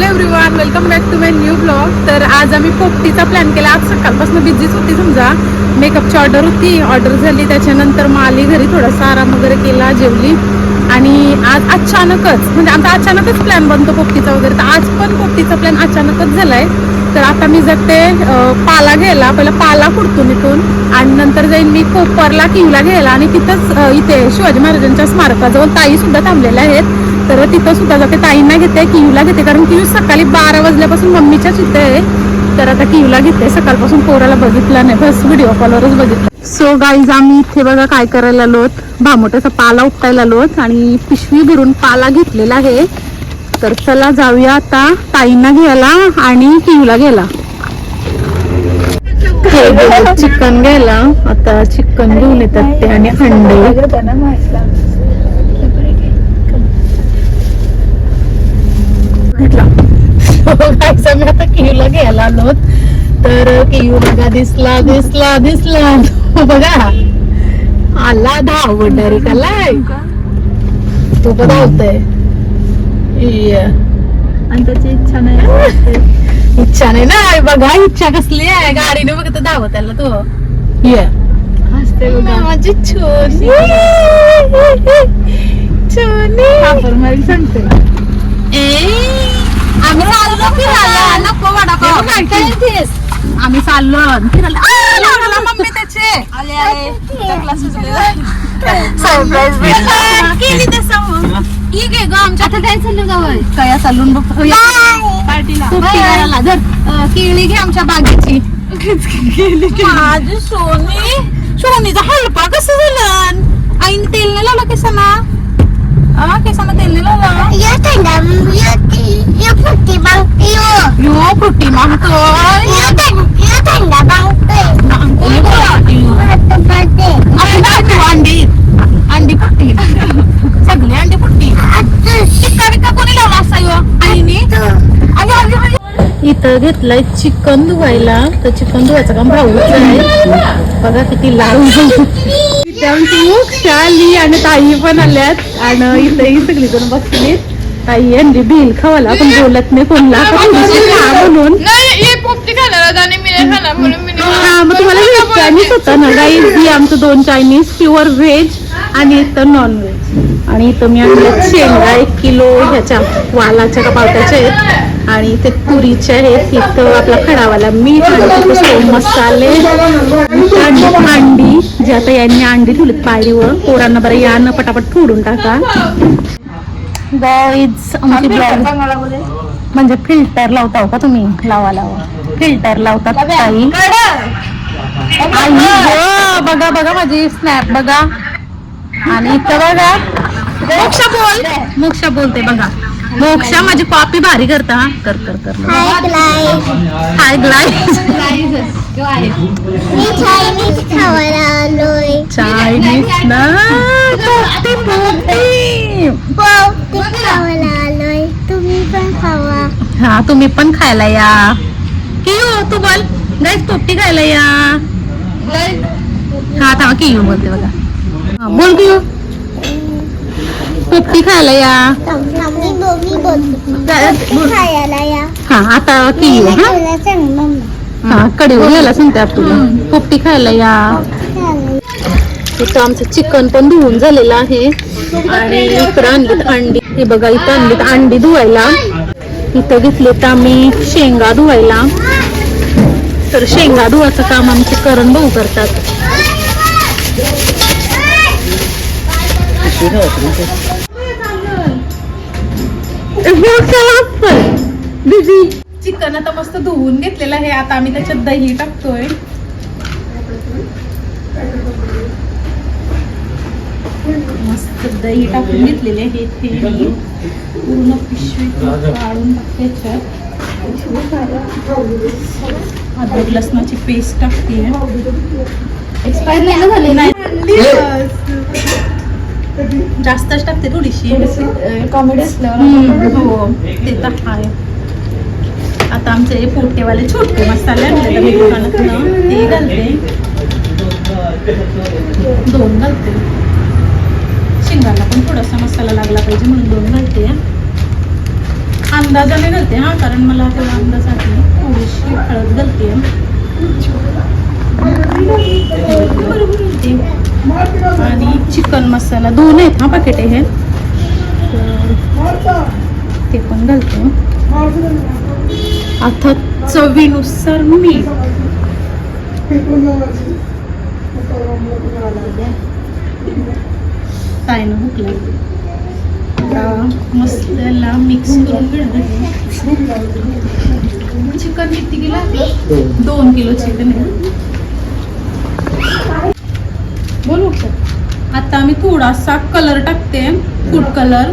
Hello everyone welcome back to my new blog तर आज आम्ही पोपटीचा प्लॅन केला. आज सकाळपासून बिझीच होती समजा. मेकअपची ऑर्डर होती. ऑर्डर झाली. त्याच्यानंतर मग आली घरी थोडासा आराम वगैरे केला जेवली. आणि आज अचानकच म्हणजे आमचा अचानकच प्लॅन बनतो पोपटीचा वगैरे. तर आज पण पोपटीचा प्लॅन अचानकच झाला आहे तर आता मी जाते पाला घ्यायला. पहिला पाला कुडतून इथून आणि नंतर जाईन मी कोपरला किवला घ्यायला. आणि तिथंच इथे शिवाजी महाराजांच्या स्मारकाजवळ ताईसुद्धा थांबलेल्या आहेत. तर तिथं सुद्धा जाते. ताईंना घेते कियूला घेते. कारण कियू सकाळी बारा वाजल्यापासून मम्मीच्याच इथे आहे. तर आता कियूला घेते. सकाळपासून पोराला बघितला नाही. बस व्हिडिओ कॉलवरच बघितलं. सो गाईज आम्ही इथे बघा काय करायला आलोत. भामोट्याचा पाला उपटायला आलोत आणि पिशवी भरून पाला घेतलेला आहे. तर चला जाऊया आता ताईंना घ्यायला आणि कियूला घ्यायला. चिकन घ्यायला. आता चिकन घेऊन येतात ते आणि अंडे. गाईस आम्ही आता कियूला घ्यायला आलो. तर कियू बघा दिसला दिसला दिसला. तो बघा. आला धाव डायरेक्ट तो पण धावतोय. आणि त्याची इच्छा नाही इच्छा नाही ना बघा इच्छा कसली आहे. गाडीने बघत धावत त्याला तो. ये. बघा. माझी छोनी. छोनी कापर मारी सांगते. चाललो फिरायला नको वडापाव. आम्ही चाललो फिरायला. मम्मी त्याचे. आले केली ठीक आहे ग आमच्या आता काय चाललं जावं काय चालून बघ. पार्टीला. केळी घे आमच्या बागेची. माझी सोनी. सोनीचा हलपा कसं झालं? आईने तेल नाही लावलं केसांना? आ केसांना तेल नाही लावलं? यो फुटी मागतोय अंडी अंडी फुट्टी सगळी अंडी टिक्का बिक्का कोणी लावला असा यो आईने. इथं घेतलंय चिकन धुवायला तर चिकन धुवायचं काम भाऊच आहे बघा किती लाल मोक्षा आली आणि ताई पण आल्यात आणि इथंही सगळी जण बसली ताई अंडी बिल खावाला पण बोलत नाही कोणला म्हणून. नाही हे हा मग तुम्हाला व्हेज चायनीज होतं ना गाईज ही आमचं दोन चायनीज प्युअर व्हेज आणि इथं नॉन व्हेज आणि इथं मी आणलं शेंगा एक किलो ह्याच्या वालाच्या का पावट्याच्या आहेत. आणि इथे तुरीच्या आहेत. इथं आपला खडावाला मीठ आणि तिथं मसाले आणि अंडी जे आता यांनी अंडी ठेवलीत पायरीवर. पोरांना बरं यानं पटापट फोडून टाका. गाईज आमची ब्लॉग म्हणजे फिल्टर लावता का तुम्ही? लावा लावा. फिल्टर लावतात ताई. आई गं, बघा बघा माझी स्नॅप बघा. आणि इथं बघा. मोक्षा बोल. मोक्षा बोलते बघा. मोक्षा माझी कॉपी भारी करता हा. कर कर कर. हाय ग्लाईज चायनीज ना हा तुम्ही पण खायला या. कियो तू बोल. गाईज पोपटी खायला या. हा थांबा कियो बोलते बघा. हा, बोल कियो. पोपटी खायला या. हा आता कियो हा? हा कडेवर यायला सांगते तुला. पोपटी खायला या. इथं आमचं चिकन पण धुवून झालेलं आहे. आणि इकडं आणलीत अंडी. हे बघा इथं आणलीत अंडी धुवायला. इथं घेतलेत आम्ही शेंगा धुवायला. तर शेंगा धुवायचं काम आमचे करण भाऊ करतात. चिकन आता मस्त धुवून घेतलेलं आहे. आता आम्ही त्याच्यात दही टाकतोय. दही टाकून घेतलेले ते मी पूर्ण पिशवी काढून टाकते याच्यात. अद्रक लसणाची पेस्ट टाकते एक्सपायर नाही ना झाली? नाही. जास्तच टाकते थोडीशी. कॉमेडी असल्यावर हो ते तर आहे आता आमचे पोटेवाले छोटे मसाले आणले तर मी दुकानातनं ते घालते. दोन घालते. शेंगाला पण थोडासा मसाला लागला पाहिजे म्हणून दोन घालते. अंदाजाने घालते हा कारण मला तेवढा अंदाज आहे थोडीशी हळद घालते. आणि चिकन मसाला दोन आहेत हा पाकिट हे ते पण घालते. आता चवीनुसार मीठ काय ना भूक लागली आता मस्त याला मिक्स करून घेणार चिकन किती किलो दोन किलो चिकन आहे. बोलू. आता मी थोडासा कलर टाकते. फूड कलर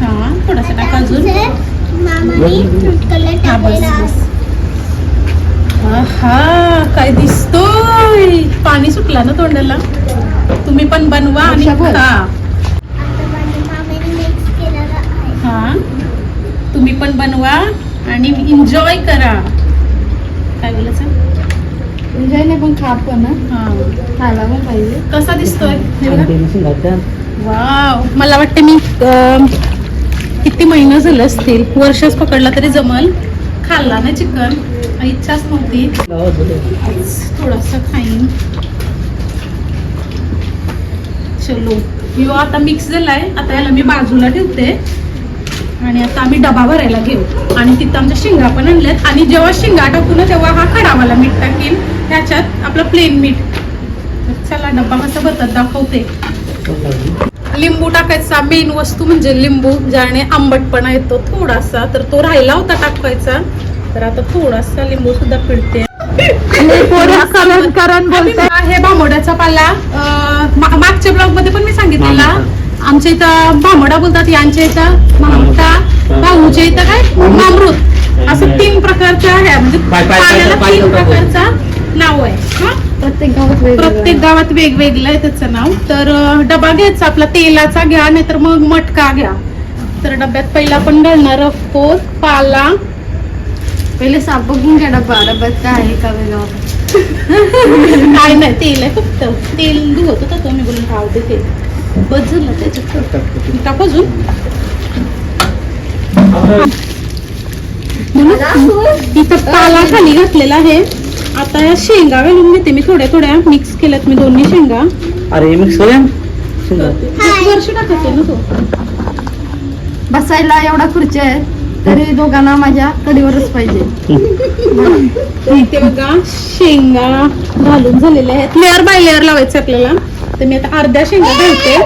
हा थोडासा टाका अजून. हा बस बस. हा काय दिसतोय. पाणी सुटलं ना तोंडाला? तुम्ही पण बनवा आणि. खा. हा? तुम्ही पण बनवा आणि एन्जॉय करा. काय बोलायचं? एन्जॉय नाही पण खा पण ना हा. खायला पण पाहिजे. कसा दिसतोय. वाव. मला वाटते मी किती महिने झाले असतील. वर्षच पकडला तरी जमल. खाल्ला ना चिकन. इच्छाच नव्हती थोडासा खाईन. चलो. यो आता मिक्स झालाय. आता याला मी बाजूला ठेवते. आणि आता आम्ही डबा भरायला घेऊ. आणि तिथं आमच्या शिंगा पण आणल्यात. आणि जेव्हा शिंगा टाकू ना तेव्हा हा खडावाला मीठ टाकेल. त्याच्यात आपलं प्लेन मीठ. चला डब्बा कसं भरतात दाखवते. लिंबू टाकायचा. मेन वस्तू म्हणजे लिंबू ज्याने आंबटपणा येतो थोडासा. तर तो राहिला होता टाकायचा तर आता थोडासा लिंबू सुद्धा पिळते. हे भामोड्याचा पाला. मागच्या ब्लॉगमध्ये पण मी सांगितलेला. आमच्या इथं भामोडा बोलतात यांच्या इथं मामटा भाऊच्या इथं काय? मामरूत असं तीन प्रकारच्या आहे. म्हणजे तीन प्रकारचा नाव आहे. हा? प्रत्येक गावात वेगवेगळं. प्रत्येक गावात वेगवेगळं आहे त्याचं नाव. तर डबा घ्यायचा आपला. तेलाचा घ्या नाहीतर मग मटका घ्या. तर डब्यात पहिला आपण घालणार आहोत पाला पहिले साप बघून घ्या डब्बा डब्यात काय आहे का वेगळं? काय नाही तेल आहे फक्त. तेल धुवत होता तो मी बोलून राहते ते. बस झालं त्याच्यात. टाकू अजून. इथं पाला खाली घातलेला आहे. आता या शेंगा घालून घेते मी थोड्या थोड्या. मिक्स केल्यात मी दोन्ही शेंगा. अरे मिक्स करूया? वर्ष टाकायचे ना तो. बसायला एवढा खुर्च्या आहे. तरी दोघांना माझ्या कडीवरच पाहिजे. इथे बघा शेंगा घालून झालेल्या आहेत. लेअर बाय लेअर लावायचं आपल्याला. तर मी आता अर्ध्या शेंगा घालते.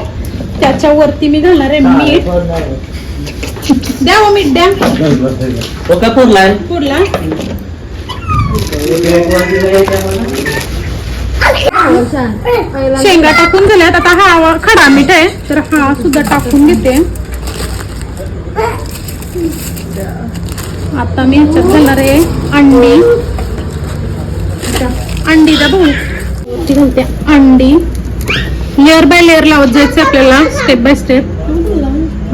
त्याच्यावरती मी घालणार आहे मीठ. द्या हो मीठ द्या. तो काय पुरलाय? पुढला शेंगा टाकून झाल्यात. आता हा खडा मीठ आहे. तर हा सुद्धा टाकून घेते. आता मी ह्याच्यात घालणार आहे अंडी. अंडी दा भाऊ घालते अंडी. लेअर बाय लेअर लावत जायचे आपल्याला स्टेप बाय स्टेप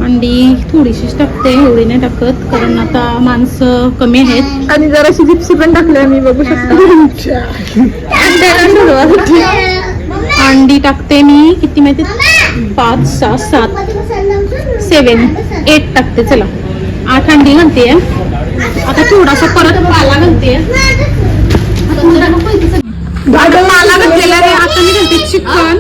अंडी थोडीशीच टाकते एवढी नाही टाकत कारण आता माणसं कमी आहेत. आणि जराशी जिप्सी पण टाकली आम्ही बघू शकता अंडी टाकते मी किती माहिती? पाच सहा सात. सेवन एट टाकते चला. आठ अंडी घालते. आता थोडासा परत पाला घालते. आता पाला घातलेला आहे. आता मी घालते चिकन.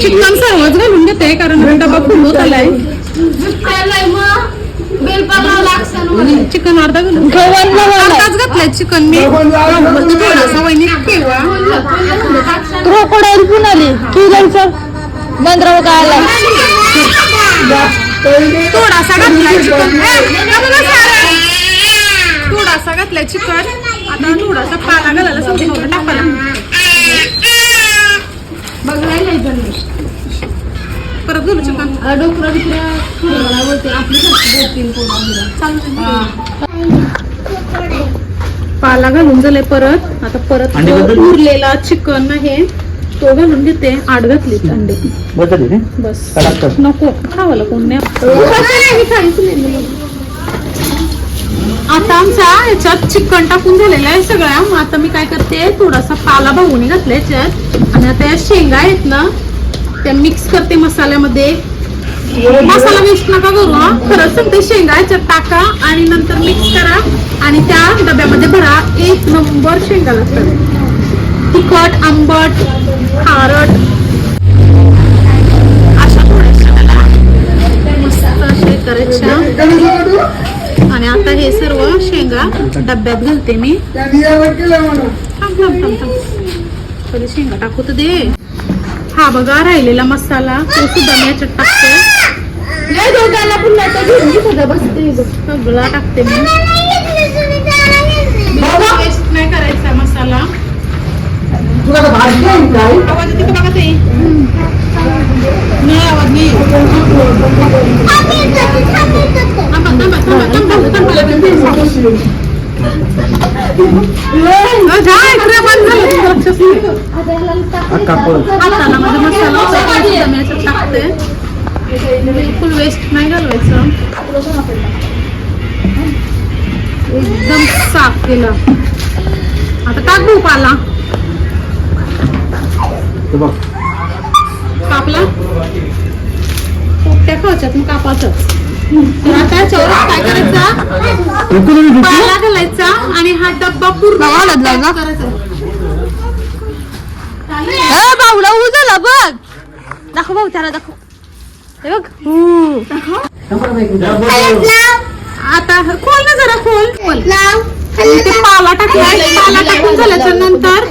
चिकन सर्वच घालून घेते कारण डबा फुलत आलाय. चिकन अर्धा घालून अर्धाच घातलाय चिकन मी. थोडासा वहिनी ठेवा. क्रोकोडाईल पण आली. जायचं बंदराव काय आला. थोडासा घातलाय चिकन. थोडासा घातलाय चिकन. आता थोडासा पाला घालायला टाकायला. डोकरं बिकरं आपली पाला घालून झालाय परत. आता परत? उरलेला चिकन आहे. तो घालून घेते. आठ घातली अंडे. बस? नको. खावाला कोण नाही. आता आमच्या ह्याच्यात चिकन टाकून झालेलं आहे सगळ्या मग आता मी काय करते? थोडासा पाला भाऊनी घातला याच्यात. आणि आता या शेंगा आहेत ना त्या मिक्स करते मसाल्यामध्ये. मसाला वेस्ट नका करू हा. खरंच सांगते शेंगा याच्यात टाका आणि नंतर मिक्स करा आणि त्या डब्यामध्ये भरा. एक नंबर शेंगा लागतात. तिखट आंबट खारट. अशा थोड्याशा आणि आता हे सर्व शेंगा डब्यात घालते मी. थांब थांब थांब थांब. शेंगा टाकू तर दे. हा बघा राहिलेला मसाला. तो सुद्धा मी याच्यात टाकते. दोघांना पुन्हा तर घेऊन घे सगळं बसते इथं. सगळा टाकते मी. वेस्ट नाही करायचा मसाला. आवाज येते का बघा ते नाही आवाज नाही येत. थांबा, थांबा, थांबा, थांबा, थांबा. बिलकुल वेस्ट नाही घालवायचं. एकदम साफ केलं. आता टाक भूप आला कापला? पोपट्या खायच्यात मग कापाचं तर आता काय करायचा? पाला घालायचा आणि हा डब्बा पूर्ण pack करायचा. उजला बघ. दाखव भाऊ त्याला दाखव. हे बघ. आता खोल ना जरा खोल. ते पाला टाकलाय पाला टाकून झाल्याच्यानंतर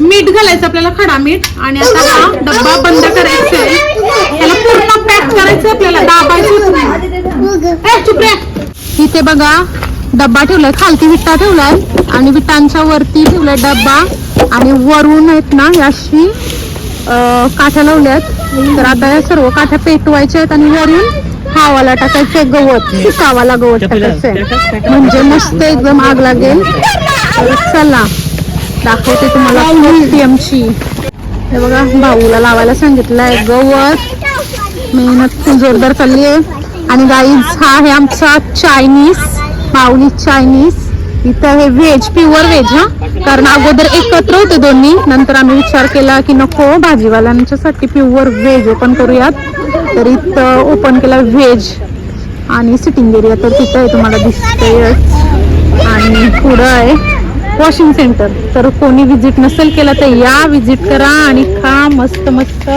मीठ घालायचं आपल्याला खडा मीठ. आणि आता हा डब्बा बंद करायचा आहे. त्याला पूर्ण पॅक करायचं आपल्याला. दाबायचं नाही. ए, चुप रे. इथे बघा डब्बा ठेवलाय खालती विटा ठेवलाय आणि विटांच्या वरती ठेवलाय डब्बा. आणि वरून आहेत ना या अशी अं, काठ्या लावल्यात. तर आता या सर्व काठ्या पेटवायच्या आहेत आणि वरून हावाला टाकायचंय गवत. सुकावाला गवत टाकायचंय म्हणजे मस्त एकदम आग लागेल. चला दाखवते तुम्हाला आमची. हे बघा भाऊला लावायला सांगितलंय गवत. मेहनत खूप जोरदार चालली आहे. आणि गाईज हा आहे आमचा चायनीज माऊली चायनीज इथं हे व्हेज प्युअर व्हेज हा. कारण अगोदर एकत्र होते दोन्ही. नंतर आम्ही विचार केला की नको भाजीवाल्यांच्यासाठी प्युअर व्हेज ओपन करूयात. तर इथं ओपन केला व्हेज आणि सिटिंग एरिया तर तिथं आहे तुम्हाला दिसतंय. आणि पुढं आहे वॉशिंग सेंटर तर कोणी व्हिजिट नसेल केला तर या व्हिजिट करा आणि खा मस्त मस्त.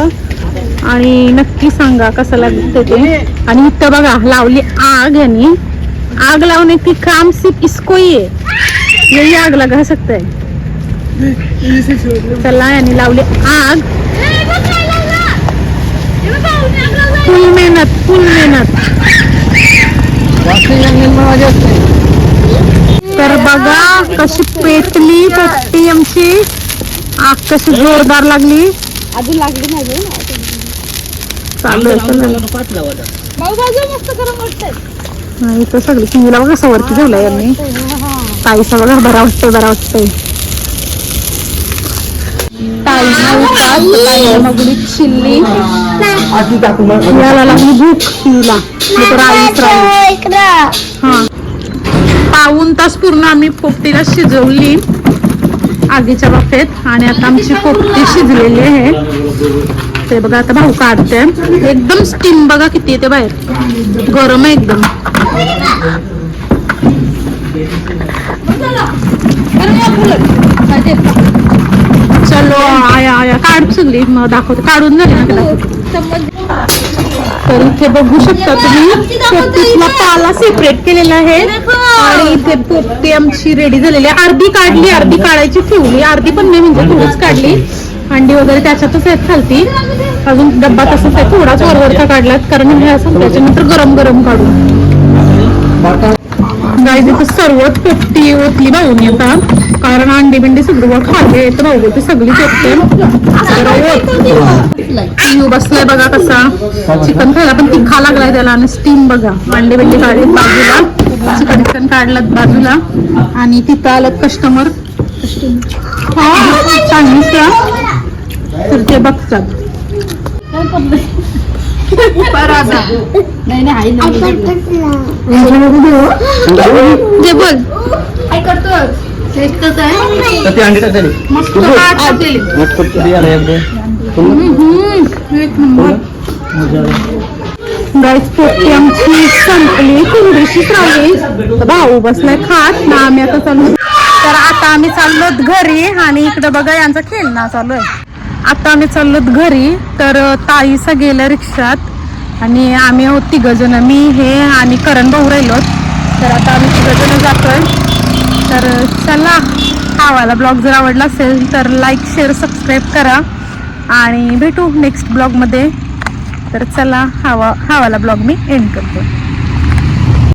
आणि नक्की सांगा कसं लागतं ते. आणि इथं बघा लावली आग यांनी. आग लावणे की काम सिर्फ इसको ही है यही आग लगा सकता है चला यांनी लावली आग. फुल मेहनत फुल मेहनत. तर बघा कशी पेटली पट्टी आमची. आग कशी जोरदार लागली. अजून लागली नाही चालू आहे चालू आहे. भाऊ भाऊ मस्त गरम वाटतंय. हा, इथं सगळी सिंगीला बघा कसा वरती ठेवला यांनी. ताईचा बघा बरा वाटतंय बरा वाटतंय. चिल्ली. याला लागली भूक तिला नाही तर आईच राहील. हा. पाऊन तास पूर्ण आम्ही पोपटीला शिजवली आगीच्या बाफेत. आणि आता आमची पोपटी शिजलेली आहे. ते बघा आता भाऊ काढते एकदम स्टीम बघा किती येते बाहेर. गरम आहे एकदम. चलो आया आया. काढ सगळी मग दाखवते. काढून झाली ना तर इथे बघू शकता तुम्ही पोपटीतला पाला सेपरेट केलेला आहे. आणि इथे पोपटी आमची रेडी झालेली आहे. अर्धी काढली अर्धी काढायची ठेवली. अर्धी पण नाही म्हणजे थोडीच काढली. अंडी वगैरे त्याच्यातच आहेत खालती. अजून डब्बा तसंच आहे थोडाच वरवरचा काढलात कारण हे असं त्याच्यानंतर गरम गरम काढू गाई तिथं सर्वच पोपटी ओतली भाऊनी येतात कारण अंडी बिंडी सगळं खाल्ले तर भाऊ ते सगळी ओतते बसलाय बघा कसा. चिकन खायला पण तिखा लागलाय त्याला आणि स्टीम बघा. अंडी बिंडी काढली बाजूला. चिकन चिकन काढलं बाजूला. आणि तिथं आलं कस्टमर हा चायनीजला तर ते बघतात. नाही नाही जे बोल. काय करतो. आमची संपली. राहिली भाऊ बसलाय खात. ना आम्ही आता चालू तर आता आम्ही चाललोत घरी आणि इकडे बघा यांचा खेळणं चालू आहे. आता आम्ही चाललोत घरी तर ताईसा गेल्या रिक्षात आणि आम्ही आहोत तिघ जण मी हे आणि करण भाऊ राहिलोत. तर आता आम्ही तिघ जण जातोय. तर चला आवाला ब्लॉग जर आवडला असेल तर लाईक शेअर सबस्क्राईब करा. आणि भेटू नेक्स्ट ब्लॉगमध्ये. तर चला हवा हवाला ब्लॉग मी एंड करतो.